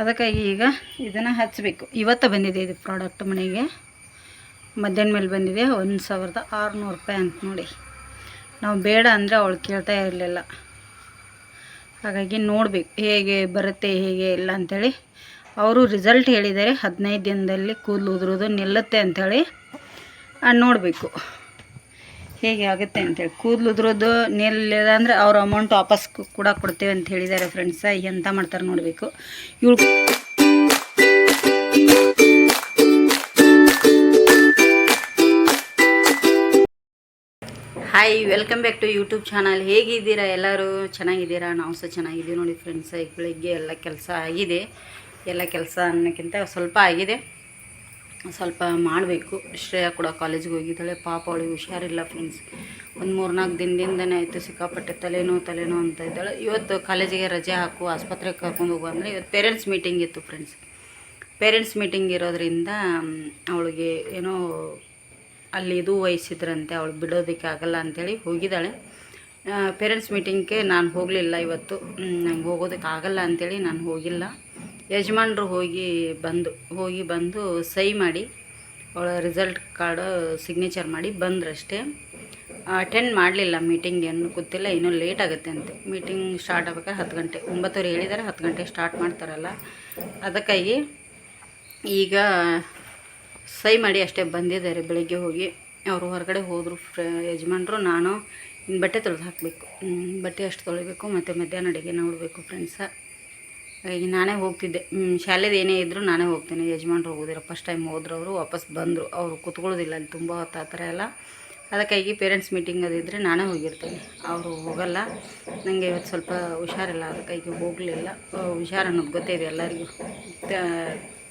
ಅದಕ್ಕಾಗಿ ಈಗ ಇದನ್ನು ಹಚ್ಚಬೇಕು ಇವತ್ತು ಬಂದಿದೆ ಇದು ಪ್ರಾಡಕ್ಟ್ ಮನೆಗೆ. ಮಧ್ಯಾಹ್ನ ಮೇಲೆ ಬಂದಿದೆ. ಒಂದು ಸಾವಿರದ ಆರುನೂರು ರೂಪಾಯಿ ಅಂತ ನೋಡಿ. ನಾವು ಬೇಡ ಅಂದರೆ ಅವಳು ಕೇಳ್ತಾ ಇರಲಿಲ್ಲ. ಹಾಗಾಗಿ ನೋಡಬೇಕು ಹೇಗೆ ಬರುತ್ತೆ, ಹೇಗೆ ಇಲ್ಲ ಅಂಥೇಳಿ ಅವರು ರಿಸಲ್ಟ್ ಹೇಳಿದ್ದಾರೆ. ಹದಿನೈದು ದಿನದಲ್ಲಿ ಕೂದಲು ಉದುರೋದು ನಿಲ್ಲುತ್ತೆ ಅಂಥೇಳಿ ನೋಡಬೇಕು. ಹೇಗೆ ಆಗುತ್ತೆ ಅಂತೇಳಿ ಕೂದಲು ಉದುರೋದು ನಿಲ್ಲಿಲ್ಲ ಅಂದರೆ ಅವ್ರ ಅಮೌಂಟ್ ವಾಪಸ್ ಕೂಡ ಕೊಡ್ತೇವೆ ಅಂತ ಹೇಳಿದ್ದಾರೆ ಫ್ರೆಂಡ್ಸ ಎಂತ ಮಾಡ್ತಾರೆ ನೋಡಬೇಕು. ಇವಳು hi welcome back to YouTube channel ಹೇಗಿದ್ದೀರಾ ಎಲ್ಲರೂ? ಚೆನ್ನಾಗಿದ್ದೀರಾ? ನಾವು ಸಹ ಚೆನ್ನಾಗಿದ್ದೀವಿ ನೋಡಿ ಫ್ರೆಂಡ್ಸ್ ಈಗ ಬೆಳಿಗ್ಗೆ ಎಲ್ಲ ಕೆಲಸ ಆಗಿದೆ. ಎಲ್ಲ ಕೆಲಸ ಅನ್ನೋಕ್ಕಿಂತ ಸ್ವಲ್ಪ ಆಗಿದೆ. ಸ್ವಲ್ಪ ಮಾಡಬೇಕು. ಶ್ರೇಯ ಕೂಡ ಕಾಲೇಜ್ಗೆ ಹೋಗಿದ್ದಾಳೆ. ಪಾಪ ಅವಳಿಗೆ ಹುಷಾರಿಲ್ಲ ಫ್ರೆಂಡ್ಸ್ ಒಂದು ಮೂರು ನಾಲ್ಕು ದಿನದಿಂದನೇ ಆಯಿತು, ಸಿಕ್ಕಾಪಟ್ಟೆ ತಲೆನೋ ತಲೆನೋ ಅಂತ ಇದ್ದಾಳೆ. ಇವತ್ತು ಕಾಲೇಜಿಗೆ ರಜೆ ಹಾಕು, ಆಸ್ಪತ್ರೆಗೆ ಕರ್ಕೊಂಡು ಹೋಗು ಅಂದರೆ ಇವತ್ತು ಪೇರೆಂಟ್ಸ್ ಮೀಟಿಂಗ್ ಇತ್ತು ಫ್ರೆಂಡ್ಸ್ ಪೇರೆಂಟ್ಸ್ ಮೀಟಿಂಗ್ ಇರೋದ್ರಿಂದ ಅವಳಿಗೆ ಏನೋ ಅಲ್ಲಿ ಇದು ವಹಿಸಿದ್ರಂತೆ, ಅವಳು ಬಿಡೋದಕ್ಕೆ ಆಗಲ್ಲ ಅಂಥೇಳಿ ಹೋಗಿದ್ದಾಳೆ. ಪೇರೆಂಟ್ಸ್ ಮೀಟಿಂಗ್ಗೆ ನಾನು ಹೋಗಲಿಲ್ಲ ಇವತ್ತು. ನಂಗೆ ಹೋಗೋದಕ್ಕೆ ಆಗಲ್ಲ ಅಂಥೇಳಿ ನಾನು ಹೋಗಿಲ್ಲ. ಯಜಮಾನ್ರು ಹೋಗಿ ಬಂದು ಹೋಗಿ ಬಂದು ಸಹಿ ಮಾಡಿ, ಅವಳ ರಿಸಲ್ಟ್ ಕಾರ್ಡ್ ಸಿಗ್ನೇಚರ್ ಮಾಡಿ ಬಂದ್ರಷ್ಟೇ. ಅಟೆಂಡ್ ಮಾಡಲಿಲ್ಲ ಮೀಟಿಂಗ್ ಏನು ಗೊತ್ತಿಲ್ಲ, ಇನ್ನೂ ಲೇಟ್ ಆಗುತ್ತೆ ಅಂತೆ. ಮೀಟಿಂಗ್ ಸ್ಟಾರ್ಟ್ ಆಗ್ಬೇಕಾದ್ರೆ ಹತ್ತು ಗಂಟೆ, ಒಂಬತ್ತುವರೆ ಹೇಳಿದ್ದಾರೆ ಹತ್ತು ಗಂಟೆ ಸ್ಟಾರ್ಟ್ ಮಾಡ್ತಾರಲ್ಲ. ಅದಕ್ಕಾಗಿ ಈಗ ಸಹಿ ಮಾಡಿ ಅಷ್ಟೇ ಬಂದಿದ್ದಾರೆ. ಬೆಳಗ್ಗೆ ಹೋಗಿ ಅವರು ಹೊರಗಡೆ ಹೋದರು, ಫ್ರ, ಯಜಮಾನ್ರು, ನಾನು ಬಟ್ಟೆ ತೊಳೆದು ಹಾಕಬೇಕು. ಬಟ್ಟೆ ಅಷ್ಟು ತೊಳಿಬೇಕು, ಮತ್ತು ಮಧ್ಯಾಹ್ನ ಅಡುಗೆ ನೋಡಬೇಕು ಫ್ರೆಂಡ್ಸ ಈಗ ನಾನೇ ಹೋಗ್ತಿದ್ದೆ. ಶಾಲೆದು ಏನೇ ಇದ್ದರೂ ನಾನೇ ಹೋಗ್ತೀನಿ. ಯಜಮಾನ್ರು ಹೋಗೋದಿಲ್ಲ. ಫಸ್ಟ್ ಟೈಮ್ ಹೋದ್ರು ಅವರು ವಾಪಸ್ ಬಂದರು. ಅವರು ಕೂತ್ಕೊಳ್ಳೋದಿಲ್ಲ ಅಲ್ಲಿ ತುಂಬ ಹೊತ್ತು ಆ ಥರ ಎಲ್ಲ. ಅದಕ್ಕಾಗಿ ಪೇರೆಂಟ್ಸ್ ಮೀಟಿಂಗ್ ಅದಿದ್ದರೆ ನಾನೇ ಹೋಗಿರ್ತೀನಿ. ಅವರು ಹೋಗಲ್ಲ. ನನಗೆ ಇವತ್ತು ಸ್ವಲ್ಪ ಹುಷಾರಿಲ್ಲ. ಅದಕ್ಕಾಗಿ ಹೋಗಲಿಲ್ಲ. ಹುಷಾರು ಅನ್ನೋದು ಗೊತ್ತಿದೆ ಎಲ್ಲರಿಗೂ.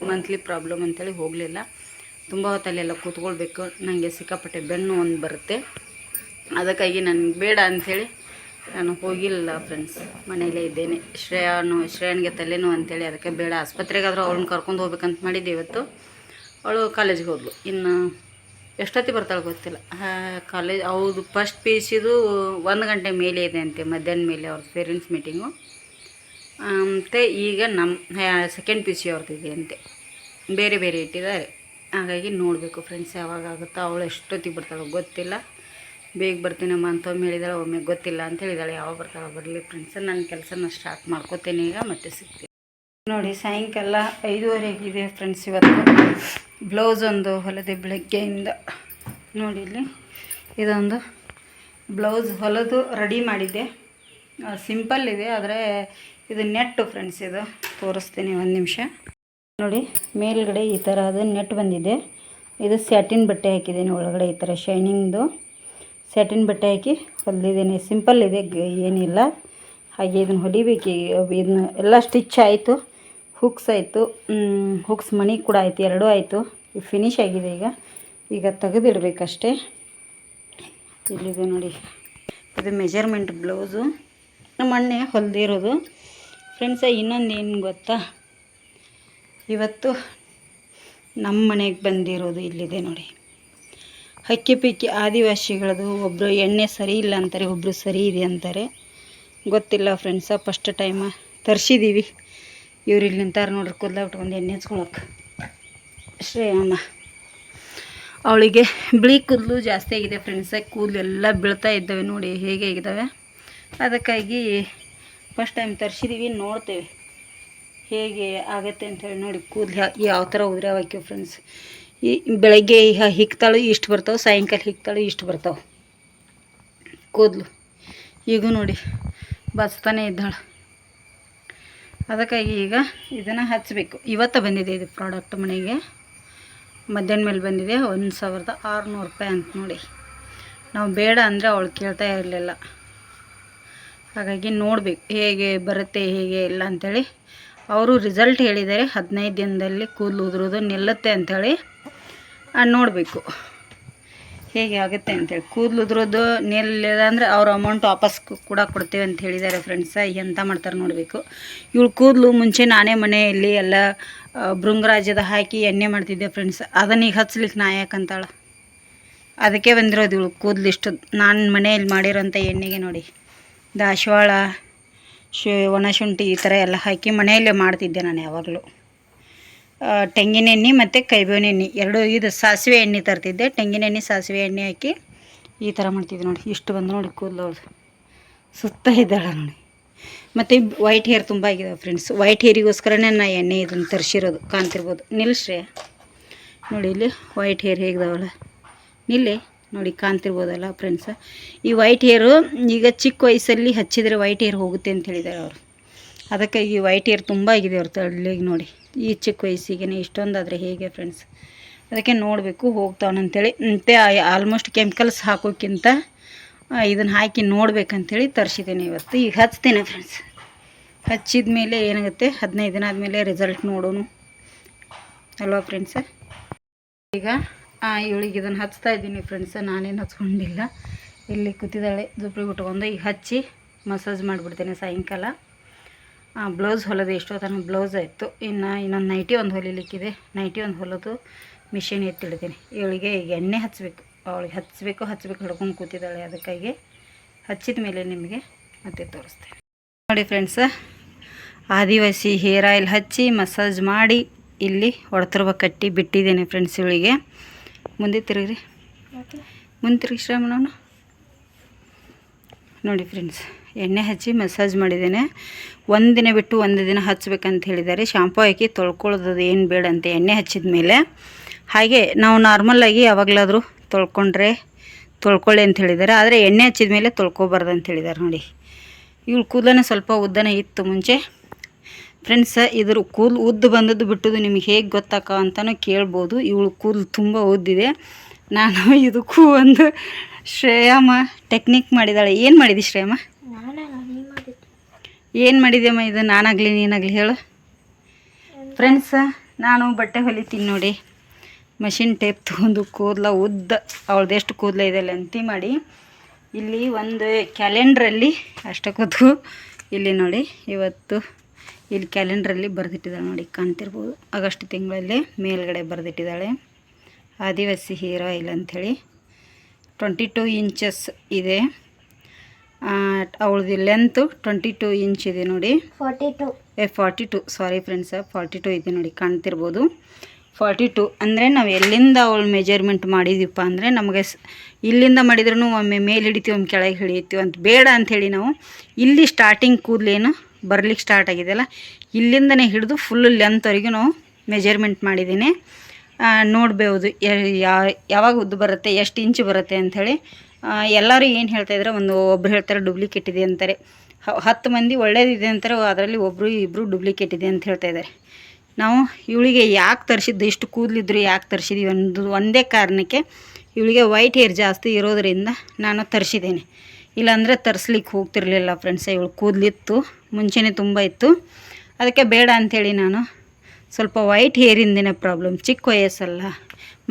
ಮಂತ್ಲಿ ಪ್ರಾಬ್ಲಮ್ ಅಂತೇಳಿ ಹೋಗಲಿಲ್ಲ. ತುಂಬ ಹೊತ್ತಲ್ಲೆಲ್ಲ ಕೂತ್ಕೊಳ್ಬೇಕು. ನನಗೆ ಸಿಕ್ಕಾಪಟ್ಟೆ ಬೆನ್ನು ಒಂದು ಬರುತ್ತೆ. ಅದಕ್ಕಾಗಿ ನನಗೆ ಬೇಡ ಅಂಥೇಳಿ ನಾನು ಹೋಗಿಲ್ಲ ಫ್ರೆಂಡ್ಸ್ ಮನೆಯಲ್ಲೇ ಇದ್ದೇನೆ. ಶ್ರೇಯಾನು, ಶ್ರೇಯನ್ಗೆ ತಲೆನೋ ಅಂತೇಳಿ ಅದಕ್ಕೆ ಬೇಡ. ಆಸ್ಪತ್ರೆಗಾದರೂ ಅವ್ಳನ್ನ ಕರ್ಕೊಂಡು ಹೋಗ್ಬೇಕಂತ ಮಾಡಿದ್ದೆ ಇವತ್ತು. ಅವಳು ಕಾಲೇಜಿಗೆ ಹೋದ್ಲು. ಇನ್ನು ಎಷ್ಟೊತ್ತಿಗೆ ಬರ್ತಾಳೆ ಗೊತ್ತಿಲ್ಲ. ಕಾಲೇಜ್ ಹೌದು ಫಸ್ಟ್ ಪಿ ಯು ಸಿದು ಒಂದು ಗಂಟೆ ಮೇಲೆ ಇದೆ ಅಂತೆ, ಮಧ್ಯಾಹ್ನ ಮೇಲೆ ಅವ್ರ ಪೇರೆಂಟ್ಸ್ ಮೀಟಿಂಗು ಮತ್ತು ಈಗ ನಮ್ಮ ಸೆಕೆಂಡ್ ಪಿ ಯು ಸಿ ಅವ್ರದ್ದಿದೆ ಅಂತೆ. ಬೇರೆ ಬೇರೆ ಇಟ್ಟಿದ್ದಾರೆ. ಹಾಗಾಗಿ ನೋಡಬೇಕು ಫ್ರೆಂಡ್ಸ್ ಯಾವಾಗ ಆಗುತ್ತೋ, ಅವಳು ಎಷ್ಟೊತ್ತಿಗೆ ಬರ್ತಾಳೋ ಗೊತ್ತಿಲ್ಲ. ಬೇಗ ಬರ್ತೀನಮ್ಮ ಅಂತ ಒಮ್ಮೆ ಹೇಳಿದಾಳೆ, ಒಮ್ಮೆ ಗೊತ್ತಿಲ್ಲ ಅಂತ ಹೇಳಿದಾಳೆ. ಯಾವಾಗ ಬರ್ತಾಳೆ ಬರಲಿ ಫ್ರೆಂಡ್ಸ್ ನನ್ನ ಕೆಲಸನ ಸ್ಟಾರ್ಟ್ ಮಾಡ್ಕೋತೀನಿ ಈಗ ಮತ್ತೆ ಸಿಗ್ತೀನಿ. ನೋಡಿ, ಸಾಯಂಕಾಲ ಇದೆ ಫ್ರೆಂಡ್ಸ್ ಇವತ್ತು ಬ್ಲೌಸ್ ಒಂದು ಹೊಲದೆ ಬೆಳಗ್ಗೆಯಿಂದ. ನೋಡಿ ಇಲ್ಲಿ ಇದೊಂದು ಬ್ಲೌಸ್ ಹೊಲದು ರೆಡಿ ಮಾಡಿದ್ದೆ. ಸಿಂಪಲ್ ಇದೆ, ಆದರೆ ಇದು ನೆಟ್ಟು ಫ್ರೆಂಡ್ಸ್ ಇದು. ತೋರಿಸ್ತೀನಿ ಒಂದು ನಿಮಿಷ. ನೋಡಿ, ಮೇಲ್ಗಡೆ ಈ ಥರ ಅದು ನೆಟ್ ಬಂದಿದೆ. ಇದು ಸ್ಯಾಟಿನ್ ಬಟ್ಟೆ ಹಾಕಿದ್ದೀನಿ, ಒಳಗಡೆ ಈ ಥರ ಶೈನಿಂಗ್ದು ಸ್ಯಾಟಿನ್ ಬಟ್ಟೆ ಹಾಕಿ ಹೊಲಿದಿದ್ದೀನಿ. ಸಿಂಪಲ್ ಇದೆ ಏನಿಲ್ಲ. ಹಾಗೆ ಇದನ್ನು ಹೊಲಿಬೇಕು ಇದನ್ನ ಎಲ್ಲ ಸ್ಟಿಚ್ ಆಯಿತು ಹುಕ್ಸ್ ಆಯಿತು ಹುಕ್ಸ್ ಮಣಿ ಕೂಡ ಆಯಿತು, ಎರಡೂ ಆಯಿತು. ಫಿನಿಶ್ ಆಗಿದೆ ಈಗ. ಈಗ ತೆಗೆದಿಡಬೇಕಷ್ಟೇ. ಇಲ್ಲಿದೆ ನೋಡಿ. ಇದು ಮೆಜರ್ಮೆಂಟ್ ಬ್ಲೌಸು ನಮ್ಮ ಅಣ್ಣೆ ಹೊಲ್ದಿರೋದು. ಫ್ರೆಂಡ್ಸ ಇನ್ನೊಂದು ಏನು ಗೊತ್ತಾ? ಇವತ್ತು ನಮ್ಮ ಮನೆಗೆ ಬಂದಿರೋದು ಇಲ್ಲಿದೆ ನೋಡಿ. ಹಕ್ಕಿ ಪಿಕ್ಕಿ ಆದಿವಾಸಿಗಳದು ಒಬ್ಬರು ಎಣ್ಣೆ ಸರಿ ಇಲ್ಲ ಅಂತಾರೆ ಒಬ್ಬರು ಸರಿ ಇದೆ ಅಂತಾರೆ. ಗೊತ್ತಿಲ್ಲ ಫ್ರೆಂಡ್ಸ ಫಸ್ಟ್ ಟೈಮ ತರಿಸಿದ್ದೀವಿ ಇವ್ರು ಇಲ್ಲಿ ನಿಂತಾರೆ ನೋಡ್ರಿ, ಕೂದಲ ಬಿಟ್ಕೊಂಡು ಎಣ್ಣೆ ಹಚ್ಕೊಳಕ್ಕೆ ಶ್ರೇಯಮ್ಮ ಅವಳಿಗೆ ಬಿಳಿ ಕೂದಲು ಜಾಸ್ತಿ ಆಗಿದೆ ಫ್ರೆಂಡ್ಸ ಕೂದಲು ಎಲ್ಲ ಬೀಳ್ತಾ ಇದ್ದಾವೆ ನೋಡಿ, ಹೇಗೆ ಆಗಿದ್ದಾವೆ. ಅದಕ್ಕಾಗಿ ಫಸ್ಟ್ ಟೈಮ್ ತರಿಸಿದ್ದೀವಿ ನೋಡ್ತೇವೆ. ಹೇಗೆ ಆಗುತ್ತೆ ಅಂತೇಳಿ ನೋಡಿ, ಕೂದಲು ಯಾವ ಥರ ಉದುರಿ ಹಾಕಿವಿ ಫ್ರೆಂಡ್ಸ್ ಈ ಬೆಳಗ್ಗೆ ಹಿಕ್ತಾಳು ಇಷ್ಟು ಬರ್ತಾವೆ, ಸಾಯಂಕಾಲ ಹಿಕ್ತಾಳು ಇಷ್ಟು ಬರ್ತಾವೆ. ಕೂದಲು. ಈಗೂ ನೋಡಿ, ಬಸ್ತಾನೆ ಇದ್ದಾಳೆ. ಅದಕ್ಕಾಗಿ ಈಗ ಇದನ್ನು ಹಚ್ಚಬೇಕು ಇವತ್ತು ಬಂದಿದೆ ಇದು ಪ್ರಾಡಕ್ಟ್ ಮನೆಗೆ. ಮಧ್ಯಾಹ್ನ ಮೇಲೆ ಬಂದಿದೆ, ಒಂದು ಸಾವಿರದ ಆರುನೂರು ರೂಪಾಯಿ ಅಂತ ನೋಡಿ. ನಾವು ಬೇಡ ಅಂದರೆ ಅವಳು ಕೇಳ್ತಾ ಇರಲಿಲ್ಲ. ಹಾಗಾಗಿ ನೋಡಬೇಕು, ಹೇಗೆ ಬರುತ್ತೆ, ಹೇಗೆ ಇಲ್ಲ ಅಂಥೇಳಿ ಅವರು ರಿಸಲ್ಟ್ ಹೇಳಿದ್ದಾರೆ, ಹದಿನೈದು ದಿನದಲ್ಲಿ ಕೂದಲು ಉದುರೋದು ನಿಲ್ಲುತ್ತೆ ಅಂಥೇಳಿ ನೋಡಬೇಕು. ಹೇಗೆ ಆಗುತ್ತೆ ಅಂತೇಳಿ ಕೂದಲು ಉದ್ರೋದು ಅಂದರೆ ಅವ್ರ ಅಮೌಂಟ್ ವಾಪಸ್ ಕೂಡ ಕೊಡ್ತೇವೆ ಅಂತ ಹೇಳಿದ್ದಾರೆ ಫ್ರೆಂಡ್ಸ ಎಂಥ ಮಾಡ್ತಾರೆ ನೋಡಬೇಕು. ಇವಳು ಕೂದಲು ಮುಂಚೆ ನಾನೇ ಮನೆಯಲ್ಲಿ ಎಲ್ಲ ಭೃಂಗರಾಜದ ಹಾಕಿ ಎಣ್ಣೆ ಮಾಡ್ತಿದ್ದೆ ಫ್ರೆಂಡ್ಸ್ ಅದನ್ನ ಈಗ ಹಚ್ಲಿಕ್ಕೆ ನಾ ಯಾಕಂತಾಳೆ ಅದಕ್ಕೆ ಬಂದಿರೋದು ಇವಳು ಕೂದಲು ಇಷ್ಟು. ನಾನು ಮನೆಯಲ್ಲಿ ಮಾಡಿರೋಂಥ ಎಣ್ಣೆಗೆ ನೋಡಿ. ದಾಸವಾಳ ಶು ಒಣಶುಂಠಿ ಈ ಥರ ಎಲ್ಲ ಹಾಕಿ ಮನೆಯಲ್ಲೇ ಮಾಡ್ತಿದ್ದೆ ನಾನು ಯಾವಾಗಲೂ. ಆ, ತೆಂಗಿನ ಎಣ್ಣೆ ಮತ್ತು ಕೈಬೇವಿನ ಎಣ್ಣೆ. ಎರಡು ಇದು ಸಾಸಿವೆ ಎಣ್ಣೆ ತರ್ತಿದ್ದೆ. ತೆಂಗಿನ ಎಣ್ಣೆ ಸಾಸಿವೆ ಎಣ್ಣೆ ಹಾಕಿ ಈ ಥರ ಮಾಡ್ತಿದ್ದೆ ನೋಡಿ. ಇಷ್ಟು ಬಂದು ನೋಡಿ ಕೂದಲು ಸುತ್ತ ಇದ್ದಾಳೆ ನೋಡಿ. ಮತ್ತು ವೈಟ್ ಹೇರ್ ತುಂಬ ಆಗಿದೆ ಫ್ರೆಂಡ್ಸ್ ವೈಟ್ ಹೇರಿಗೋಸ್ಕರನೇ ನಾ ಎಣ್ಣೆ ಇದನ್ನು ತರಿಸಿರೋದು ಕಾಣ್ತಿರ್ಬೋದು. ನಿಲ್ಸ್ರಿ ನೋಡಿ ಇಲ್ಲಿ ವೈಟ್ ಹೇರ್ ಹೇಗಿದಾವಲ್ಲ ನಿಲ್ಲಿ. ನೋಡಿ ಕಾಣ್ತಿರ್ಬೋದಲ್ಲ ಫ್ರೆಂಡ್ಸ್ ಈ ವೈಟ್ ಹೇರು ಈಗ ಚಿಕ್ಕ ವಯಸ್ಸಲ್ಲಿ ಹಚ್ಚಿದರೆ ವೈಟ್ ಹೇರ್ ಹೋಗುತ್ತೆ ಅಂತ ಹೇಳಿದ್ದಾರೆ ಅವರು. ಅದಕ್ಕಾಗಿ ವೈಟ್ ಹೇರ್ ತುಂಬ ಆಗಿದೆ ಅವ್ರ ತಳ್ಳಿಗೆ ನೋಡಿ. ಈ ಚಿಕ್ಕ ವಯಸ್ಸಿಗೆ ಇಷ್ಟೊಂದಾದರೆ ಹೇಗೆ ಫ್ರೆಂಡ್ಸ್ ಅದಕ್ಕೆ ನೋಡಬೇಕು, ಹೋಗ್ತಾವನಂತೇಳಿ. ಮತ್ತು ಆಲ್ಮೋಸ್ಟ್ ಕೆಮಿಕಲ್ಸ್ ಹಾಕೋಕ್ಕಿಂತ ಇದನ್ನು ಹಾಕಿ ನೋಡ್ಬೇಕಂತೇಳಿ ತರಿಸಿದ್ದೇನೆ ಇವತ್ತು. ಈಗ ಹಚ್ತೇನೆ ಫ್ರೆಂಡ್ಸ್ ಹಚ್ಚಿದ ಮೇಲೆ ಏನಾಗುತ್ತೆ? ಹದಿನೈದು ದಿನ ಆದಮೇಲೆ ರಿಸಲ್ಟ್ ನೋಡೋಣ ಅಲ್ವಾ ಫ್ರೆಂಡ್ಸ ಈಗ ಇವಳಿಗೆ ಇದನ್ನು ಹಚ್ತಾ ಇದ್ದೀನಿ ಫ್ರೆಂಡ್ಸ ನಾನೇನು ಹಚ್ಕೊಂಡಿಲ್ಲ. ಇಲ್ಲಿ ಕೂತಿದ್ದಾಳೆ ದುಪ್ರಿ ಉಟ್ಕೊಂಡು. ಈಗ ಹಚ್ಚಿ ಮಸಾಜ್ ಮಾಡಿಬಿಡ್ತೇನೆ ಸಾಯಂಕಾಲ. ಬ್ಲೌಸ್ ಹೊಲದು ಎಷ್ಟೋ ತನಕ ಬ್ಲೌಸ್ ಆಯಿತು ಇನ್ನು ಇನ್ನೊಂದು ನೈಟಿ ಒಂದು ಹೊಲಿಲಿಕ್ಕಿದೆ. ನೈಟಿ ಒಂದು ಹೊಲದು ಮಿಷಿನ್ ಎತ್ತಿಡ್ತೀನಿ ಇವಳಿಗೆ ಈಗ ಎಣ್ಣೆ ಹಚ್ಚಬೇಕು ಅವಳಿಗೆ ಹಚ್ಚಬೇಕು ಹಚ್ಚಬೇಕು ಹಿಡ್ಕೊಂಡು ಕೂತಿದ್ದಾಳೆ ಅದಕ್ಕಾಗಿ ಹಚ್ಚಿದ ಮೇಲೆ ನಿಮಗೆ ಮತ್ತೆ ತೋರಿಸ್ತೇನೆ. ನೋಡಿ ಫ್ರೆಂಡ್ಸ ಆದಿವಾಸಿ ಹೇರ್ ಆಯಿಲ್ ಹಚ್ಚಿ ಮಸಾಜ್ ಮಾಡಿ ಇಲ್ಲಿ ಹೊಡೆತರುವ ಕಟ್ಟಿ ಬಿಟ್ಟಿದ್ದೇನೆ ಫ್ರೆಂಡ್ಸ್ ಇವಳಿಗೆ. ಮುಂದೆ ತಿರುಗ್ರಿ. ಮುಂದೆ ತಿರುಗಿ ಶ್ರಮಣವನು ನೋಡಿ ಫ್ರೆಂಡ್ಸ್ ಎಣ್ಣೆ ಹಚ್ಚಿ ಮಸಾಜ್ ಮಾಡಿದ್ದೇನೆ. ಒಂದು ದಿನ ಬಿಟ್ಟು ಒಂದು ದಿನ ಹಚ್ಚಬೇಕಂತ ಹೇಳಿದ್ದಾರೆ. ಶಾಂಪು ಹಾಕಿ ತೊಳ್ಕೊಳ್ಳೋದು ಏನು ಬೇಡ ಅಂತ ಎಣ್ಣೆ ಹಚ್ಚಿದ ಮೇಲೆ. ಹಾಗೆ ನಾವು ನಾರ್ಮಲ್ಲಾಗಿ ಯಾವಾಗಲಾದರೂ ತೊಳ್ಕೊಂಡ್ರೆ ತೊಳ್ಕೊಳ್ಳಿ ಅಂತ ಹೇಳಿದ್ದಾರೆ. ಆದರೆ ಎಣ್ಣೆ ಹಚ್ಚಿದ ಮೇಲೆ ತೊಳ್ಕೊಬಾರ್ದು ಅಂತ ಹೇಳಿದ್ದಾರೆ ನೋಡಿ. ಇವಳು ಕೂದಲನೇ ಸ್ವಲ್ಪ ಉದ್ದನ ಇತ್ತು ಮುಂಚೆ. ಫ್ರೆಂಡ್ಸ್ ಇದ್ರ ಕೂದಲು ಉದ್ದು ಬಂದದ್ದು ಬಿಟ್ಟದ್ದು ನಿಮಗೆ ಹೇಗೆ ಗೊತ್ತಾಕ ಅಂತಲೂ ಕೇಳ್ಬೋದು. ಇವಳು ಕೂದಲು ತುಂಬ ಉದ್ದಿದೆ. ನಾನು ಇದಕ್ಕೂ ಒಂದು ಶ್ರೇಯಮ್ಮ ಟೆಕ್ನಿಕ್ ಮಾಡಿದಾಳೆ ಏನು ಮಾಡಿದಿ ಶ್ರೇಯಮ್ಮ? ಏನು ಮಾಡಿದ್ಯಮ್ಮ ಇದು? ನಾನಾಗಲಿ, ನೀನಾಗಲಿ ಹೇಳು. ಫ್ರೆಂಡ್ಸ ನಾನು ಬಟ್ಟೆ ಹೊಲಿತೀನಿ ನೋಡಿ. ಮಷಿನ್ ಟೇಪ್ ತೊಗೊಂಡು ಕೂದಲ ಉದ್ದ ಅವಳದೆಷ್ಟು ಕೂದಲ ಇದೆ ಲೆಂತಿ ಮಾಡಿ. ಇಲ್ಲಿ ಒಂದು ಕ್ಯಾಲೆಂಡ್ರಲ್ಲಿ ಅಷ್ಟಕ್ಕೊತ್ತು ಇಲ್ಲಿ ನೋಡಿ, ಇವತ್ತು ಇಲ್ಲಿ ಕ್ಯಾಲೆಂಡ್ರಲ್ಲಿ ಬರೆದಿಟ್ಟಿದ್ದಾಳೆ ನೋಡಿ, ಕಾಣ್ತಿರ್ಬೋದು. ಆಗಸ್ಟ್ ತಿಂಗಳಲ್ಲಿ ಮೇಲ್ಗಡೆ ಬರೆದಿಟ್ಟಿದ್ದಾಳೆ. ಆದಿವಾಸಿ ಹೀರೋ ಇಲ್ಲ ಅಂಥೇಳಿ. ಟ್ವೆಂಟಿ ಟೂ ಇಂಚಸ್ ಇದೆ. ಅವಳದು ಲೆಂತ್ ಟ್ವೆಂಟಿ ಟು ಇಂಚ್ ಇದೆ ನೋಡಿ. ಫಾರ್ಟಿ ಟು ಏ forty two sorry friends forty two ಇದೆ ನೋಡಿ ಕಾಣ್ತಿರ್ಬೋದು. ಫಾರ್ಟಿ ಟು ಅಂದರೆ ನಾವು ಎಲ್ಲಿಂದ ಅವಳು ಮೆಜರ್ಮೆಂಟ್ ಮಾಡಿದೀವಪ್ಪ ಅಂದರೆ ನಮಗೆ ಇಲ್ಲಿಂದ ಮಾಡಿದ್ರೂ ಒಮ್ಮೆ ಮೇಲೆ ಹಿಡಿತೀವಿ ಒಮ್ಮೆ ಕೆಳಗೆ ಹಿಡಿಯುತ್ತೀವಿ ಅಂತ ಬೇಡ ಅಂಥೇಳಿ ನಾವು ಇಲ್ಲಿ ಸ್ಟಾರ್ಟಿಂಗ್ ಕೂದಲೇನು ಬರ್ಲಿಕ್ಕೆ ಸ್ಟಾರ್ಟ್ ಆಗಿದೆಯಲ್ಲ ಇಲ್ಲಿಂದನೇ ಹಿಡಿದು ಫುಲ್ ಲೆಂತ್ವರೆಗೂ ನಾವು ಮೆಜರ್ಮೆಂಟ್ ಮಾಡಿದ್ದೀನಿ. ನೋಡ್ಬೋದು. ಯಾವಾಗ ಉದ್ದು ಬರುತ್ತೆ, ಎಷ್ಟು ಇಂಚ್ ಬರುತ್ತೆ ಅಂಥೇಳಿ. ಎಲ್ಲರೂ ಏನು ಹೇಳ್ತಾಯಿದ್ರೆ ಒಂದು ಒಬ್ರು ಹೇಳ್ತಾರೆ, ಡೂಪ್ಲಿಕೇಟ್ ಇದೆ ಅಂತಾರೆ. ಹತ್ತು ಮಂದಿ ಒಳ್ಳೇದಿದೆ ಅಂತಾರೆ, ಅದರಲ್ಲಿ ಒಬ್ಬರು ಇಬ್ಬರು ಡೂಪ್ಲಿಕೇಟ್ ಇದೆ ಅಂತ ಹೇಳ್ತಾ ಇದ್ದಾರೆ ನಾವು ಇವಳಿಗೆ ಯಾಕೆ ತರಿಸಿದ್ದು, ಇಷ್ಟು ಕೂದಲಿದ್ರು ಯಾಕೆ ತರಿಸಿದ್ವಿ ಒಂದು ಒಂದೇ ಕಾರಣಕ್ಕೆ ಇವಳಿಗೆ ವೈಟ್ ಹೇರ್ ಜಾಸ್ತಿ ಇರೋದರಿಂದ ನಾನು ತರಿಸಿದ್ದೇನೆ. ಇಲ್ಲಾಂದರೆ ತರಿಸ್ಲಿಕ್ಕೆ ಹೋಗ್ತಿರ್ಲಿಲ್ಲ ಫ್ರೆಂಡ್ಸ್, ಇವಳು ಕೂದಲಿತ್ತು, ಮುಂಚೆನೇ ತುಂಬ ಇತ್ತು. ಅದಕ್ಕೆ ಬೇಡ ಅಂಥೇಳಿ ನಾನು ಸ್ವಲ್ಪ ವೈಟ್ ಹೇರಿಂದೇ ಪ್ರಾಬ್ಲಮ್ ಚಿಕ್ಕ ವಯಸ್ಸಲ್ಲ.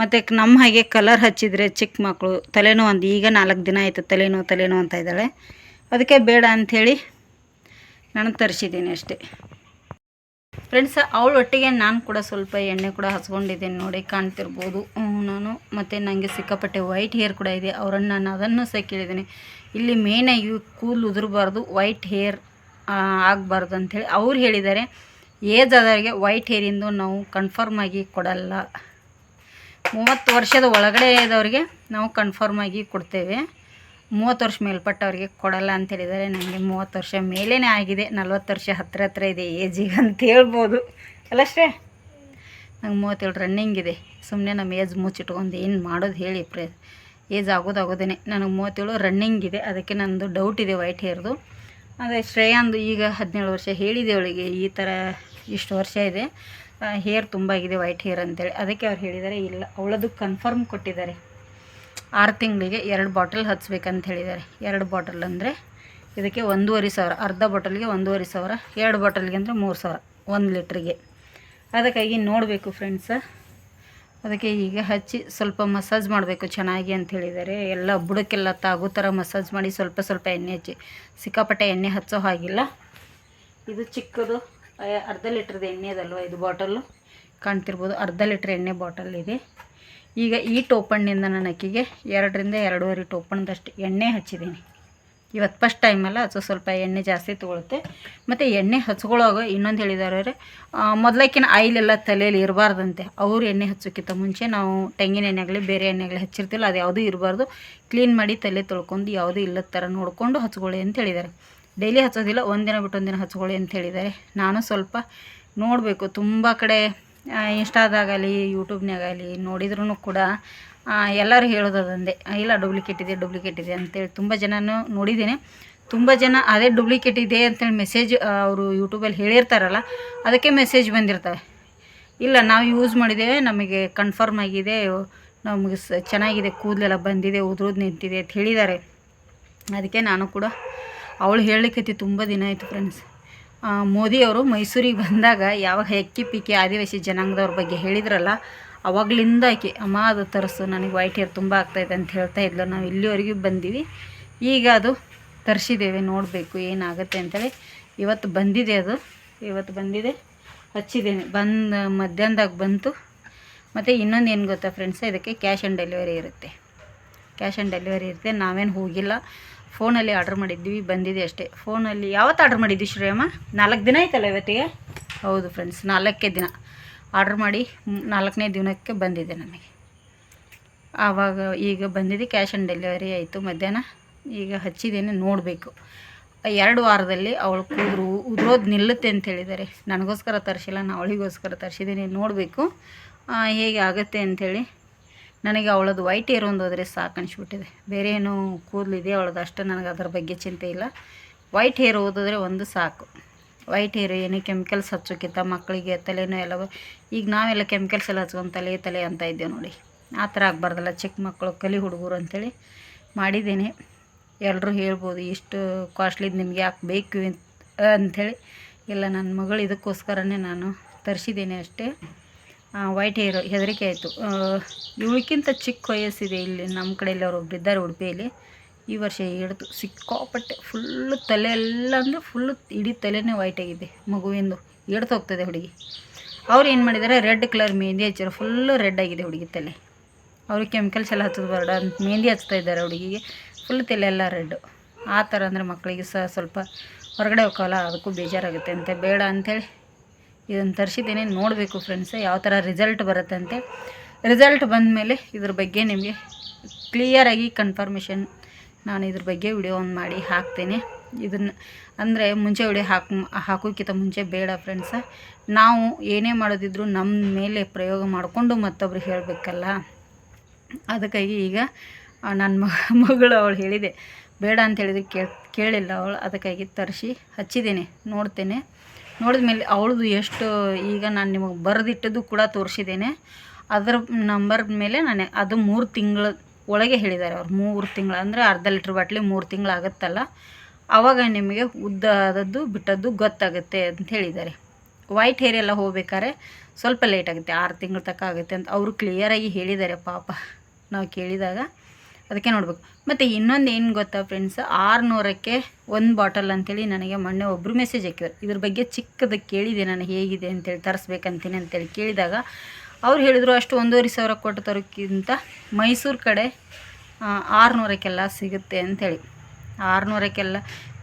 ಮತ್ತು ನಮ್ಮ ಹಾಗೆ ಕಲರ್ ಹಚ್ಚಿದರೆ ಚಿಕ್ಕ ಮಕ್ಕಳು ತಲೆನೋ ಒಂದು ಈಗ ನಾಲ್ಕು ದಿನ ಆಯಿತು ತಲೆನೋ ತಲೆನೋ ಅಂತ ಇದ್ದಾಳೆ. ಅದಕ್ಕೆ ಬೇಡ ಅಂಥೇಳಿ ನಾನು ತರಿಸಿದ್ದೀನಿ ಅಷ್ಟೇ. ಫ್ರೆಂಡ್ಸ್ ಅವಳು ಒಟ್ಟಿಗೆ ನಾನು ಕೂಡ ಸ್ವಲ್ಪ ಎಣ್ಣೆ ಕೂಡ ಹಚ್ಕೊಂಡಿದ್ದೀನಿ ನೋಡಿ, ಕಾಣ್ತಿರ್ಬೋದು. ನಾನು ಮತ್ತು ನನಗೆ ಸಿಕ್ಕಾಪಟ್ಟೆ ವೈಟ್ ಹೇರ್ ಕೂಡ ಇದೆ. ಅವರನ್ನು ನಾನು ಅದನ್ನು ಸಹ ಕೇಳಿದ್ದೀನಿ. ಇಲ್ಲಿ ಮೇನಾಗಿ ಕೂದಲು ಉದುರಬಾರ್ದು ವೈಟ್ ಹೇರ್ ಆಗಬಾರ್ದು ಅಂಥೇಳಿ ಅವ್ರು ಹೇಳಿದ್ದಾರೆ. ಏಜ್ ಆದವರಿಗೆ ವೈಟ್ ಹೇರಿಂದು ನಾವು ಕನ್ಫರ್ಮ್ ಆಗಿ ಕೊಡಲ್ಲ. ಮೂವತ್ತು ವರ್ಷದ ಒಳಗಡೆ ಇದ್ದವ್ರಿಗೆ ನಾವು ಕನ್ಫರ್ಮ್ ಆಗಿ ಕೊಡ್ತೇವೆ. ಮೂವತ್ತು ವರ್ಷ ಮೇಲ್ಪಟ್ಟವ್ರಿಗೆ ಕೊಡಲ್ಲ ಅಂತ ಹೇಳಿದರೆ ನನಗೆ ಮೂವತ್ತು ವರ್ಷ ಮೇಲೇ ಆಗಿದೆ. ನಲ್ವತ್ತು ವರ್ಷ ಹತ್ರ ಹತ್ರ ಇದೆ ಏಜಿಗೆ ಅಂತ ಹೇಳ್ಬೋದು. ಅಲ್ಲಷ್ಟೇ ನಂಗೆ ಮೂವತ್ತೇಳು ರನ್ನಿಂಗ್ ಇದೆ. ಸುಮ್ಮನೆ ನಮ್ಮ ಏಜ್ ಮುಚ್ಚಿಟ್ಕೊಂಡು ಏನು ಮಾಡೋದು ಹೇಳಿ ಪ್ರೇ ಏಜ್ ಆಗೋದು ಆಗೋದೇನೆ. ನನಗೆ ಮೂವತ್ತೇಳು ರನ್ನಿಂಗ್ ಇದೆ. ಅದಕ್ಕೆ ನಂದು ಡೌಟ್ ಇದೆ ವೈಟ್ ಹೇರ್ದು ಅದೇ ಶ್ರೇಯಾಂದು ಈಗ ಹದಿನೇಳು ವರ್ಷ ಹೇಳಿದೆ ಅವಳಿಗೆ ಈ ಥರ ಇಷ್ಟು ವರ್ಷ ಇದೆ. ಹೇರ್ ತುಂಬ ಆಗಿದೆ ವೈಟ್ ಹೇರ್ ಅಂತೇಳಿ. ಅದಕ್ಕೆ ಅವ್ರು ಹೇಳಿದ್ದಾರೆ ಇಲ್ಲ, ಅವಳದು ಕನ್ಫರ್ಮ್ ಕೊಟ್ಟಿದ್ದಾರೆ. ಆರು ತಿಂಗಳಿಗೆ ಎರಡು ಬಾಟಲ್ ಹಚ್ಬೇಕಂತ ಹೇಳಿದ್ದಾರೆ ಎರಡು ಬಾಟಲ್ ಅಂದರೆ ಇದಕ್ಕೆ ಒಂದೂವರೆ ಸಾವಿರ, ಅರ್ಧ ಬಾಟಲ್ಗೆ ಒಂದೂವರೆ ಸಾವಿರ, ಎರಡು ಬಾಟಲ್ಗೆ ಅಂದರೆ ಮೂರು ಸಾವಿರ, ಒಂದು ಲೀಟ್ರಿಗೆ ಅದಕ್ಕಾಗಿ ನೋಡಬೇಕು ಫ್ರೆಂಡ್ಸ ಅದಕ್ಕೆ ಈಗ ಹಚ್ಚಿ ಸ್ವಲ್ಪ ಮಸಾಜ್ ಮಾಡಬೇಕು ಚೆನ್ನಾಗಿ ಅಂತ ಹೇಳಿದ್ದಾರೆ ಎಲ್ಲ ಬುಡಕ್ಕೆಲ್ಲ ತಾಗೋ ಥರ ಮಸಾಜ್ ಮಾಡಿ ಸ್ವಲ್ಪ ಸ್ವಲ್ಪ ಎಣ್ಣೆ ಹಚ್ಚಿ. ಸಿಕ್ಕಾಪಟ್ಟೆ ಎಣ್ಣೆ ಹಚ್ಚೋ ಹಾಗಿಲ್ಲ. ಇದು ಚಿಕ್ಕದು. ಅರ್ಧ ಲೀಟ್ರದ್ದು ಎಣ್ಣೆ ಅದಲ್ವ ಇದು ಬಾಟಲ್ಲು? ಕಾಣ್ತಿರ್ಬೋದು. ಅರ್ಧ ಲೀಟ್ರ್ ಎಣ್ಣೆ ಬಾಟಲ್ ಇದೆ. ಈಗ ಈ ಟೋಪಣ್ಣಿಂದ ನಾನು ಅಕ್ಕಿಗೆ ಎರಡರಿಂದ ಎರಡೂವರೆ ಟೋಪಣ್ದಷ್ಟು ಎಣ್ಣೆ ಹಚ್ಚಿದ್ದೀನಿ. ಇವತ್ತು ಫಸ್ಟ್ ಟೈಮಲ್ಲ ಅದು ಸ್ವಲ್ಪ ಎಣ್ಣೆ ಜಾಸ್ತಿ ತೊಗೊಳುತ್ತೆ. ಮತ್ತು ಎಣ್ಣೆ ಹಚ್ಕೊಳ್ಳೋವಾಗ ಇನ್ನೊಂದು ಹೇಳಿದಾರೆ ಮೊದಲಕ್ಕಿನ ಆಯಿಲ್ ತಲೆಯಲ್ಲಿ ಇರಬಾರ್ದಂತೆ. ಅವ್ರು ಎಣ್ಣೆ ಹಚ್ಚೋಕ್ಕಿಂತ ಮುಂಚೆ ನಾವು ತೆಂಗಿನ ಎಣ್ಣೆ ಆಗಲಿ ಬೇರೆ ಎಣ್ಣೆ ಆಗಲಿ ಹಚ್ಚಿರ್ತಿಲ್ಲ, ಅದು ಯಾವುದೂ ಇರಬಾರ್ದು. ಕ್ಲೀನ್ ಮಾಡಿ ತಲೆ ತೊಳ್ಕೊಂಡು ಯಾವುದೂ ಇಲ್ಲದ ಥರ ನೋಡಿಕೊಂಡು ಹಚ್ಕೊಳ್ಳಿ ಅಂತ ಹೇಳಿದ್ದಾರೆ ಡೈಲಿ ಹಚ್ಚೋದಿಲ್ಲ, ಒಂದಿನ ಬಿಟ್ಟು ಒಂದಿನ ಹಚ್ಕೊಳ್ಳಿ ಅಂತ ಹೇಳಿದ್ದಾರೆ. ನಾನು ಸ್ವಲ್ಪ ನೋಡಬೇಕು. ತುಂಬ ಕಡೆ ಇನ್ಸ್ಟಾದಾಗಲಿ ಯೂಟ್ಯೂಬ್ನಾಗಲಿ ನೋಡಿದ್ರೂ ಕೂಡ ಎಲ್ಲರೂ ಹೇಳೋದೊಂದೇ ಇಲ್ಲ, ಡೂಪ್ಲಿಕೇಟ್ ಇದೆ ಡೂಪ್ಲಿಕೇಟ್ ಇದೆ ಅಂತೇಳಿ ತುಂಬ ಜನನೂ ನೋಡಿದ್ದೀನಿ. ತುಂಬ ಜನ ಅದೇ ಡೂಪ್ಲಿಕೇಟ್ ಇದೆ ಅಂತೇಳಿ ಮೆಸೇಜ್ ಅವರು ಯೂಟ್ಯೂಬಲ್ಲಿ ಹೇಳಿರ್ತಾರಲ್ಲ, ಅದಕ್ಕೆ ಮೆಸೇಜ್ ಬಂದಿರ್ತವೆ. ಇಲ್ಲ, ನಾವು ಯೂಸ್ ಮಾಡಿದ್ದೇವೆ, ನಮಗೆ ಕನ್ಫರ್ಮ್ ಆಗಿದೆ, ನಮಗೆ ಚೆನ್ನಾಗಿದೆ, ಕೂದಲೆಲ್ಲ ಬಂದಿದೆ, ಉದುರೋದು ನಿಂತಿದೆ ಅಂತ ಹೇಳಿದ್ದಾರೆ. ಅದಕ್ಕೆ ನಾನು ಕೂಡ ಅವಳು ಹೇಳಲಿಕ್ಕೈತಿ ತುಂಬ ದಿನ ಆಯಿತು ಫ್ರೆಂಡ್ಸ್ ಮೋದಿಯವರು ಮೈಸೂರಿಗೆ ಬಂದಾಗ ಯಾವಾಗ ಹೆಕ್ಕಿ ಪಿಕ್ಕಿ ಆದಿವಾಸಿ ಜನಾಂಗದವ್ರ ಬಗ್ಗೆ ಹೇಳಿದ್ರಲ್ಲ, ಅವಾಗಲಿಂದ ಆಕೆ ಅಮ್ಮ ಅದು ತರಿಸು, ನನಗೆ ವೈಟ್ ಹೇರ್ ತುಂಬ ಆಗ್ತಾಯಿದೆ ಅಂತ ಹೇಳ್ತಾ ಇದ್ಲು. ನಾವು ಇಲ್ಲಿವರೆಗೂ ಬಂದೀವಿ. ಈಗ ಅದು ತರಿಸಿದ್ದೇವೆ, ನೋಡಬೇಕು ಏನಾಗುತ್ತೆ ಅಂತೇಳಿ. ಇವತ್ತು ಬಂದಿದೆ ಅದು. ಇವತ್ತು ಬಂದಿದೆ, ಹಚ್ಚಿದ್ದೇನೆ. ಬಂದು ಮಧ್ಯಾಹ್ನದಾಗ ಬಂತು. ಮತ್ತು ಇನ್ನೊಂದು ಏನು ಗೊತ್ತಾ ಫ್ರೆಂಡ್ಸ್ ಇದಕ್ಕೆ ಕ್ಯಾಶ್ ಆನ್ ಡೆಲಿವರಿ ಇರುತ್ತೆ. ಕ್ಯಾಶ್ ಆನ್ ಡೆಲಿವರಿ ಇರುತ್ತೆ, ನಾವೇನು ಹೋಗಿಲ್ಲ. ಫೋನಲ್ಲಿ ಆರ್ಡ್ರ್ ಮಾಡಿದ್ವಿ, ಬಂದಿದೆ ಅಷ್ಟೇ. ಫೋನಲ್ಲಿ ಯಾವತ್ತು ಆರ್ಡ್ರ್ ಮಾಡಿದ್ವಿ ಶ್ರೇಯಮ್ಮ? ನಾಲ್ಕು ದಿನ ಆಯ್ತಲ್ಲ ಇವತ್ತಿಗೆ? ಹೌದು ಫ್ರೆಂಡ್ಸ್ ನಾಲ್ಕೇ ದಿನ. ಆರ್ಡ್ರ್ ಮಾಡಿ ನಾಲ್ಕನೇ ದಿನಕ್ಕೆ ಬಂದಿದೆ ನಮಗೆ. ಆವಾಗ ಈಗ ಬಂದಿದೆ ಕ್ಯಾಶ್ ಆನ್ ಡೆಲಿವರಿ ಆಯಿತು ಮಧ್ಯಾಹ್ನ. ಈಗ ಹಚ್ಚಿದ್ದೇನೆ, ನೋಡಬೇಕು. ಎರಡು ವಾರದಲ್ಲಿ ಅವಳು ಕೂದರು, ಉದುರೋದು ನಿಲ್ಲುತ್ತೆ ಅಂತ ಹೇಳಿದ್ದಾರೆ. ನನಗೋಸ್ಕರ ತರಿಸಿಲ್ಲ ನಾನು ಅವಳಿಗೋಸ್ಕರ ತರಿಸಿದ್ದೀನಿ, ನೋಡಬೇಕು. ಹೇಗೆ ಆಗುತ್ತೆ ಅಂಥೇಳಿ ನನಗೆ ಅವಳದು ವೈಟ್ ಏರ್ ಒಂದು ಹೋದರೆ ಸಾಕು ಅನಿಸ್ಬಿಟ್ಟಿದೆ. ಬೇರೆ ಏನೂ ಕೂದಲಿದೆ ಅವಳದು ಅಷ್ಟು ನನಗೆ ಅದರ ಬಗ್ಗೆ ಚಿಂತೆ ಇಲ್ಲ. ವೈಟ್ ಹೇರ್ ಓದಿದ್ರೆ ಒಂದು ಸಾಕು. ವೈಟ್ ಹೇರ್ ಏನೇ ಕೆಮಿಕಲ್ಸ್ ಹಚ್ಚೋಕ್ಕಿಂತ ಮಕ್ಕಳಿಗೆ ತಲೆನೋ ಎಲ್ಲ ಈಗ ನಾವೆಲ್ಲ ಕೆಮಿಕಲ್ಸ್ ಎಲ್ಲ ಹಚ್ಕೊಂಡು ತಲೆ ತಲೆ ಅಂತ ಇದ್ದೇವೆ ನೋಡಿ. ಆ ಥರ ಆಗಬಾರ್ದಲ್ಲ, ಚಿಕ್ಕ ಮಕ್ಕಳು, ಕಲಿ ಹುಡುಗರು ಅಂಥೇಳಿ ಮಾಡಿದ್ದೇನೆ. ಎಲ್ಲರೂ ಹೇಳ್ಬೋದು, ಇಷ್ಟು ಕಾಸ್ಟ್ಲಿದು ನಿಮ್ಗೆ ಯಾಕೆ ಬೇಕು ಅಂಥೇಳಿ ಇಲ್ಲ, ನನ್ನ ಮಗಳು ಇದಕ್ಕೋಸ್ಕರನೇ ನಾನು ತರಿಸಿದ್ದೇನೆ ಅಷ್ಟೇ. ವೈಟ್ ಹೇರ್, ಹೆದರಿಕೆ ಆಯಿತು. ಇವಳಿಗಿಂತ ಚಿಕ್ಕ ವಯಸ್ಸಿದೆ ಇಲ್ಲಿ ನಮ್ಮ ಕಡೆಯಲ್ಲಿ ಅವರು ಒಬ್ರು ಇದ್ದಾರೆ ಉಡುಪಿಯಲ್ಲಿ. ಈ ವರ್ಷ ಹಿಡ್ದು ಸಿಕ್ಕಾಪಟ್ಟೆ ಫುಲ್ಲು ತಲೆ ಎಲ್ಲ ಅಂದರೆ ಫುಲ್ಲು ಇಡೀ ತಲೆನೇ ವೈಟ್ ಆಗಿದೆ, ಮಗುವಿಂದು. ಹಿಡ್ದು ಹೋಗ್ತದೆ ಹುಡುಗಿ. ಅವ್ರು ಏನು ಮಾಡಿದ್ದಾರೆ ರೆಡ್ ಕಲರ್ ಮೆಹಂದಿ ಹಚ್ಚಾರೆ ಫುಲ್ಲು ರೆಡ್ ಆಗಿದೆ ಹುಡುಗಿ ತಲೆ. ಅವ್ರಿಗೆ ಕೆಮಿಕಲ್ಸ್ ಎಲ್ಲ ಹಚ್ಚೋದು ಬೇಡ ಅಂತ ಮೆಹಂದಿ ಹಚ್ತಾ ಇದ್ದಾರೆ ಹುಡುಗಿಗೆ ಫುಲ್ ತಲೆ ಎಲ್ಲ ರೆಡ್ಡು ಆ ಥರ ಅಂದರೆ ಮಕ್ಕಳಿಗೆ ಸಹ ಸ್ವಲ್ಪ ಹೊರಗಡೆ ಹೋಗೋಲ್ಲ ಅದಕ್ಕೂ ಬೇಜಾರಾಗುತ್ತೆ ಅಂತ. ಬೇಡ ಅಂಥೇಳಿ ಇದನ್ನು ತರಿಸಿದ್ದೇನೆ, ನೋಡಬೇಕು ಫ್ರೆಂಡ್ಸ್ ಯಾವ ಥರ ರಿಸಲ್ಟ್ ಬರುತ್ತಂತೆ ರಿಸಲ್ಟ್ ಬಂದ ಮೇಲೆ ಇದ್ರ ಬಗ್ಗೆ ನಿಮಗೆ ಕ್ಲಿಯರಾಗಿ ಕನ್ಫರ್ಮೇಷನ್ ನಾನು ಇದ್ರ ಬಗ್ಗೆ ವಿಡಿಯೋ ಒಂದು ಮಾಡಿ ಹಾಕ್ತೇನೆ. ಇದನ್ನು ಅಂದರೆ ಮುಂಚೆ ವಿಡಿಯೋ ಹಾಕಿ, ಹಾಕೋಕ್ಕಿಂತ ಮುಂಚೆ ಬೇಡ ಫ್ರೆಂಡ್ಸ ನಾವು ಏನೇ ಮಾಡೋದಿದ್ರು ನಮ್ಮ ಮೇಲೆ ಪ್ರಯೋಗ ಮಾಡಿಕೊಂಡು ಮತ್ತೊಬ್ರು ಹೇಳಬೇಕಲ್ಲ. ಅದಕ್ಕಾಗಿ ಈಗ ನನ್ನ ಮಗ, ಮಗಳು ಅವಳು ಹೇಳಿದೆ, ಬೇಡ ಅಂತ ಹೇಳಿದ್ರೆ ಕೇಳ್, ಕೇಳಿಲ್ಲ ಅವಳು. ಅದಕ್ಕಾಗಿ ತರಿಸಿ ಹಚ್ಚಿದ್ದೇನೆ, ನೋಡ್ತೇನೆ. ನೋಡಿದ ಮೇಲೆ ಅವಳದು ಎಷ್ಟು, ಈಗ ನಾನು ನಿಮಗೆ ಬರೆದಿಟ್ಟದ್ದು ಕೂಡ ತೋರಿಸಿದ್ದೇನೆ. ಅದರ ನಂಬರ್ ಮೇಲೆ ನಾನು, ಅದು ಮೂರು ತಿಂಗಳ ಒಳಗೆ ಹೇಳಿದ್ದಾರೆ ಅವ್ರು. ಮೂರು ತಿಂಗಳು ಅಂದರೆ ಅರ್ಧ ಲೀಟ್ರ್ ಬಾಟ್ಲಿ ಮೂರು ತಿಂಗಳು ಆಗುತ್ತಲ್ಲ. ಆವಾಗ ನಿಮಗೆ ಉದ್ದ ಆದದ್ದು, ಬಿಟ್ಟದ್ದು ಗೊತ್ತಾಗುತ್ತೆ ಅಂತ ಹೇಳಿದ್ದಾರೆ. ವೈಟ್ ಹೇರ್ ಎಲ್ಲ ಹೋಗ್ಬೇಕಾದ್ರೆ ಸ್ವಲ್ಪ ಲೇಟ್ ಆಗುತ್ತೆ, ಆರು ತಿಂಗಳ ತಕ್ಕ ಆಗುತ್ತೆ ಅಂತ ಅವರು ಕ್ಲಿಯರಾಗಿ ಹೇಳಿದ್ದಾರೆ ಪಾಪ. ನಾವು ಕೇಳಿದಾಗ, ಅದಕ್ಕೆ ನೋಡ್ಬೇಕು. ಮತ್ತು ಇನ್ನೊಂದು ಏನು ಗೊತ್ತಾ ಫ್ರೆಂಡ್ಸ್ ಆರುನೂರಕ್ಕೆ ಒಂದು ಬಾಟಲ್ ಅಂತೇಳಿ ನನಗೆ ಮೊನ್ನೆ ಒಬ್ಬರು ಮೆಸೇಜ್ ಹಾಕಿದ್ರು. ಇದ್ರ ಬಗ್ಗೆ ಚಿಕ್ಕದು ಕೇಳಿದೆ ನಾನು ಹೇಗಿದೆ ಅಂತೇಳಿ ತರಿಸ್ಬೇಕಂತೀನಿ ಅಂತೇಳಿ ಕೇಳಿದಾಗ ಅವ್ರು ಹೇಳಿದರು, ಅಷ್ಟು ಒಂದೂವರೆ ಸಾವಿರ ಕೊಟ್ಟು ತರೋಕ್ಕಿಂತ ಮೈಸೂರು ಕಡೆ ಆರುನೂರಕ್ಕೆಲ್ಲ ಸಿಗುತ್ತೆ ಅಂಥೇಳಿ ಆರುನೂರಕ್ಕೆಲ್ಲ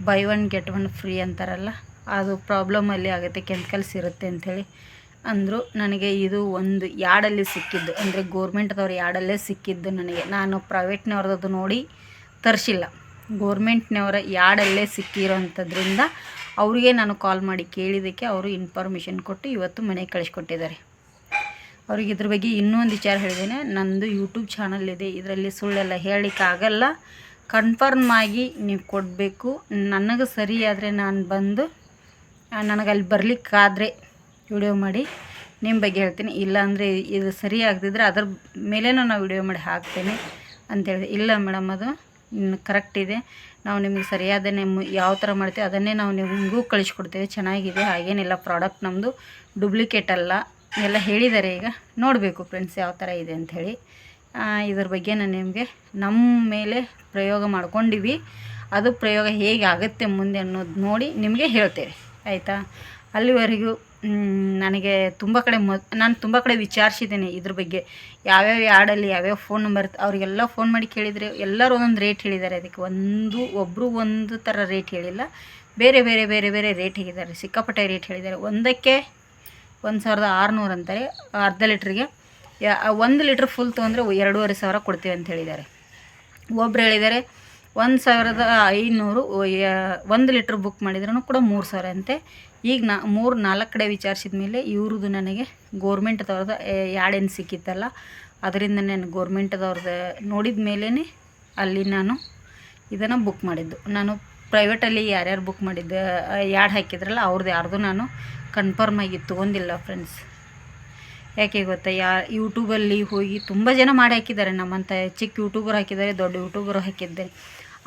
buy one get one free ಅಂತಾರಲ್ಲ, ಅದು ಪ್ರಾಬ್ಲಮಲ್ಲಿ ಆಗುತ್ತೆ, ಕೆಮಿಕಲ್ಸ್ ಇರುತ್ತೆ ಅಂಥೇಳಿ ಅಂದರು ನನಗೆ ಇದು ಒಂದು ಯಾಡಲ್ಲಿ ಸಿಕ್ಕಿದ್ದು. ಅಂದರೆ ಗೋರ್ಮೆಂಟ್ದವ್ರು ಯಾಡಲ್ಲೇ ಸಿಕ್ಕಿದ್ದು ನನಗೆ. ನಾನು ಪ್ರೈವೇಟ್ನವ್ರದ್ದು ನೋಡಿ ತರಿಸಿಲ್ಲ. ಗೋರ್ಮೆಂಟ್ನವರ ಯಾಡಲ್ಲೇ ಸಿಕ್ಕಿರೋಂಥದ್ರಿಂದ ಅವರಿಗೆ ನಾನು ಕಾಲ್ ಮಾಡಿ ಕೇಳಿದ್ದಕ್ಕೆ ಅವರು ಇನ್ಫಾರ್ಮೇಷನ್ ಕೊಟ್ಟು ಇವತ್ತು ಮನೆಗೆ ಕಳಿಸ್ಕೊಟ್ಟಿದ್ದಾರೆ. ಅವ್ರಿಗೆ ಇದ್ರ ಬಗ್ಗೆ ಇನ್ನೂ ಒಂದು ವಿಚಾರ ಹೇಳಿದ್ದೇನೆ ನಂದು ಯೂಟ್ಯೂಬ್ ಚಾನಲ್ ಇದೆ. ಇದರಲ್ಲಿ ಸುಳ್ಳೆಲ್ಲ ಹೇಳಿಕ್ಕಾಗಲ್ಲ ಕನ್ಫರ್ಮ್ ಆಗಿ ನೀವು ಕೊಡಬೇಕು. ನನಗೆ ಸರಿಯಾದರೆ ನಾನು ಬಂದು ನನಗೆ ಅಲ್ಲಿ ಬರಲಿಕ್ಕಾದರೆ ವಿಡಿಯೋ ಮಾಡಿ ನಿಮ್ಮ ಬಗ್ಗೆ ಹೇಳ್ತೀನಿ. ಇಲ್ಲ ಅಂದರೆ ಇದು ಸರಿ ಆಗದಿದ್ರೆ ಅದ್ರ ಮೇಲೇನೂ ನಾವು ವಿಡಿಯೋ ಮಾಡಿ ಹಾಕ್ತೇನೆ ಅಂತೇಳಿದೆ ಇಲ್ಲ ಮೇಡಮ್ ಅದು ಕರೆಕ್ಟ್ ಇದೆ. ನಾವು ನಿಮಗೆ ಸರಿಯಾದ ನಿಮ್ಮ ಯಾವ ಥರ ಮಾಡ್ತೀವಿ ಅದನ್ನೇ ನಾವು ನಿಮಗೂ ಕಳಿಸ್ಕೊಡ್ತೇವೆ. ಚೆನ್ನಾಗಿದೆ, ಹಾಗೇನಿಲ್ಲ ಪ್ರಾಡಕ್ಟ್ ನಮ್ಮದು ಡುಪ್ಲಿಕೇಟ್ ಅಲ್ಲ. ಎಲ್ಲ ಹೇಳಿದ್ದಾರೆ ಈಗ. ನೋಡಬೇಕು ಫ್ರೆಂಡ್ಸ್ ಯಾವ ಥರ ಇದೆ ಅಂಥೇಳಿ ಇದ್ರ ಬಗ್ಗೆ ನಾನು ನಿಮಗೆ ನಮ್ಮ ಮೇಲೆ ಪ್ರಯೋಗ ಮಾಡ್ಕೊಂಡಿವಿ. ಅದು ಪ್ರಯೋಗ ಹೇಗೆ ಆಗುತ್ತೆ ಮುಂದೆ ಅನ್ನೋದು ನೋಡಿ ನಿಮಗೆ ಹೇಳ್ತೇವೆ. ಆಯಿತಾ? ಅಲ್ಲಿವರೆಗೂ ನನಗೆ ತುಂಬ ಕಡೆ ಮ, ನಾನು ತುಂಬ ಕಡೆ ವಿಚಾರಿಸಿದ್ದೀನಿ ಇದ್ರ ಬಗ್ಗೆ. ಯಾವ್ಯಾವ ಯಾಡಲ್ಲಿ ಯಾವ್ಯಾವ ಫೋನ್ ನಂಬರ್ ಅವರಿಗೆಲ್ಲ ಫೋನ್ ಮಾಡಿ ಕೇಳಿದರೆ ಎಲ್ಲರೂ ಒಂದೊಂದು ರೇಟ್ ಹೇಳಿದ್ದಾರೆ. ಅದಕ್ಕೆ ಒಂದು ಒಬ್ಬರು ಒಂದು ಥರ ರೇಟ್ ಹೇಳಿಲ್ಲ. ಬೇರೆ ಬೇರೆ ಬೇರೆ ಬೇರೆ ರೇಟ್ ಹೇಳಿದ್ದಾರೆ. ಸಿಕ್ಕಾಪಟ್ಟೆ ರೇಟ್ ಹೇಳಿದ್ದಾರೆ. ಒಂದಕ್ಕೆ ಒಂದು ಸಾವಿರದ ಆರುನೂರು ಅಂತಾರೆ, ಅರ್ಧ ಲೀಟ್ರಿಗೆ ಒಂದು ಲೀಟ್ರ್ ಫುಲ್ ತೊಗೊಂಡ್ರೆ ಎರಡೂವರೆ ಸಾವಿರ ಕೊಡ್ತೀವಿ ಅಂತ ಹೇಳಿದ್ದಾರೆ. ಒಬ್ರು ಹೇಳಿದ್ದಾರೆ, ಒಂದು ಸಾವಿರದ ಐನೂರು ಒಂದು ಲೀಟ್ರ್ ಬುಕ್ ಮಾಡಿದ್ರೂ ಕೂಡ ಮೂರು ಸಾವಿರ ಅಂತೆ. ಈಗ ನಾ ಮೂರು ನಾಲ್ಕು ಕಡೆ ವಿಚಾರಿಸಿದ ಮೇಲೆ ಇವ್ರದ್ದು ನನಗೆ ಗೋರ್ಮೆಂಟ್ದವ್ರದ್ದು ಯಾಡೇನು ಸಿಕ್ಕಿತ್ತಲ್ಲ ಅದರಿಂದ ನಾನು ಗೋರ್ಮೆಂಟ್ದವ್ರದ್ದು ನೋಡಿದ ಮೇಲೇ ಅಲ್ಲಿ ನಾನು ಇದನ್ನು ಬುಕ್ ಮಾಡಿದ್ದು. ನಾನು ಪ್ರೈವೇಟಲ್ಲಿ ಯಾರ್ಯಾರು ಬುಕ್ ಮಾಡಿದ್ದೆ ಯಾಡ್ ಹಾಕಿದ್ರಲ್ಲ ಅವ್ರದ್ದು ಯಾರ್ದು ನಾನು ಕನ್ಫರ್ಮ್ ಆಗಿ ತೊಗೊಂಡಿಲ್ಲ ಫ್ರೆಂಡ್ಸ್ ಯಾಕೆ ಗೊತ್ತಾ, ಯಾ ಯೂಟ್ಯೂಬಲ್ಲಿ ಹೋಗಿ ತುಂಬ ಜನ ಮಾಡಿ ಹಾಕಿದ್ದಾರೆ ನಮ್ಮಂಥ ಚಿಕ್ಕ ಯೂಟ್ಯೂಬರ್ ಹಾಕಿದ್ದಾರೆ, ದೊಡ್ಡ ಯೂಟ್ಯೂಬರ್ ಹಾಕಿದ್ದಾರೆ.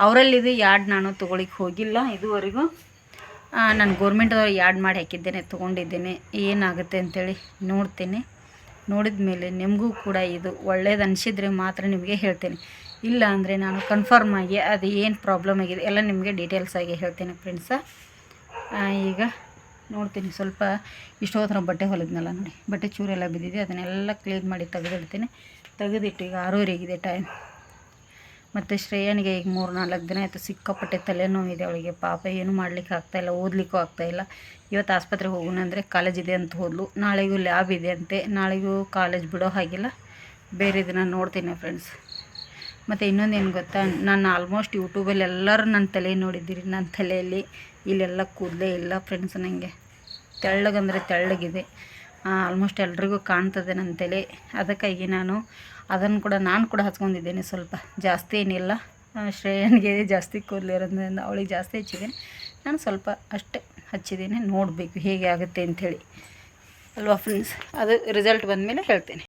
ಅವರಲ್ಲಿದು ಯಾಡ್ ನಾನು ತೊಗೊಳಿಕ್ಕೆ ಹೋಗಿಲ್ಲ ಇದುವರೆಗೂ. ನಾನು ಗೋರ್ಮೆಂಟ್ದವ್ರು ಯಾಡ್ ಮಾಡಿ ಹಾಕಿದ್ದೇನೆ, ತೊಗೊಂಡಿದ್ದೇನೆ. ಏನಾಗುತ್ತೆ ಅಂತೇಳಿ ನೋಡ್ತೀನಿ. ನೋಡಿದ ಮೇಲೆ ನಿಮಗೂ ಕೂಡ ಇದು ಒಳ್ಳೇದು ಅನಿಸಿದರೆ ಮಾತ್ರ ನಿಮಗೆ ಹೇಳ್ತೇನೆ. ಇಲ್ಲ ಅಂದರೆ ನಾನು ಕನ್ಫರ್ಮ್ ಆಗಿ ಅದು ಏನು ಪ್ರಾಬ್ಲಮ್ ಆಗಿದೆ ಎಲ್ಲ ನಿಮಗೆ ಡೀಟೇಲ್ಸ್ ಆಗಿ ಹೇಳ್ತೇನೆ ಫ್ರೆಂಡ್ಸ ಈಗ ನೋಡ್ತೀನಿ ಸ್ವಲ್ಪ ಇಷ್ಟೊತ್ತರ ಬಟ್ಟೆ ಹೊಲಿದ್ನಲ್ಲ ನೋಡಿ. ಬಟ್ಟೆ ಚೂರೆಲ್ಲ ಬಿದ್ದಿದೆ, ಅದನ್ನೆಲ್ಲ ಕ್ಲೀನ್ ಮಾಡಿ ತೆಗೆದಿಡ್ತೀನಿ. ತೆಗೆದಿಟ್ಟು ಈಗ ಆರೂವರೆಗಿದೆ ಟೈಮ್ ಮತ್ತು ಶ್ರೇಯನಿಗೆ ಈಗ ಮೂರು ನಾಲ್ಕು ದಿನ ಆಯಿತು, ಸಿಕ್ಕಾಪಟ್ಟೆ ತಲೆನೋವಿದೆ ಅವಳಿಗೆ. ಪಾಪ ಏನೂ ಮಾಡ್ಲಿಕ್ಕೆ ಆಗ್ತಾಯಿಲ್ಲ ಓದಲಿಕ್ಕೂ ಆಗ್ತಾಯಿಲ್ಲ ಇವತ್ತು ಆಸ್ಪತ್ರೆಗೆ ಹೋಗೋಣ ಅಂದರೆ ಕಾಲೇಜ್ ಇದೆ ಅಂತ ಹೋದ್ಲು. ನಾಳೆಗೂ ಲ್ಯಾಬ್ ಇದೆ ಅಂತೆ. ನಾಳೆಗೂ ಕಾಲೇಜ್ ಬಿಡೋ ಹಾಗಿಲ್ಲ. ಬೇರೆ ದಿನ ನೋಡ್ತೀನಿ ಫ್ರೆಂಡ್ಸ್ ಮತ್ತು ಇನ್ನೊಂದು ಏನು ಗೊತ್ತಾ? ನಾನು ಆಲ್ಮೋಸ್ಟ್ ಯೂಟ್ಯೂಬಲ್ಲಿ ಎಲ್ಲರೂ ನನ್ನ ತಲೆ ನೋಡಿದ್ದೀರಿ, ನನ್ನ ತಲೆಯಲ್ಲಿ. ಇಲ್ಲೆಲ್ಲ ಕೂದಲೇ ಇಲ್ಲ ಫ್ರೆಂಡ್ಸ್ ನನಗೆ ತೆಳ್ಳಗಂದರೆ ತೆಳ್ಳಗಿದೆ. ಆಲ್ಮೋಸ್ಟ್ ಎಲ್ರಿಗೂ ಕಾಣ್ತದೆ ನನ್ನ ತಲೆ. ಅದಕ್ಕಾಗಿ ನಾನು ಅದನ್ನು ಕೂಡ ನಾನು ಕೂಡ ಹಚ್ಕೊಂಡಿದ್ದೇನೆ ಸ್ವಲ್ಪ ಜಾಸ್ತಿ ಏನಿಲ್ಲ. ಶ್ರೇಯನಿಗೆ ಜಾಸ್ತಿ ಕೂದಲಿರೋದ್ರಿಂದ ಅವಳಿಗೆ ಜಾಸ್ತಿ ಹಚ್ಚಿದ್ದೇನೆ. ನಾನು ಸ್ವಲ್ಪ ಅಷ್ಟೇ ಹಚ್ಚಿದ್ದೇನೆ. ನೋಡಬೇಕು ಹೇಗೆ ಆಗುತ್ತೆ ಅಂಥೇಳಿ. ಅಲ್ವಾ ಫ್ರೆಂಡ್ಸ್ ಅದು ರಿಸಲ್ಟ್ ಬಂದಮೇಲೆ ಹೇಳ್ತೇನೆ.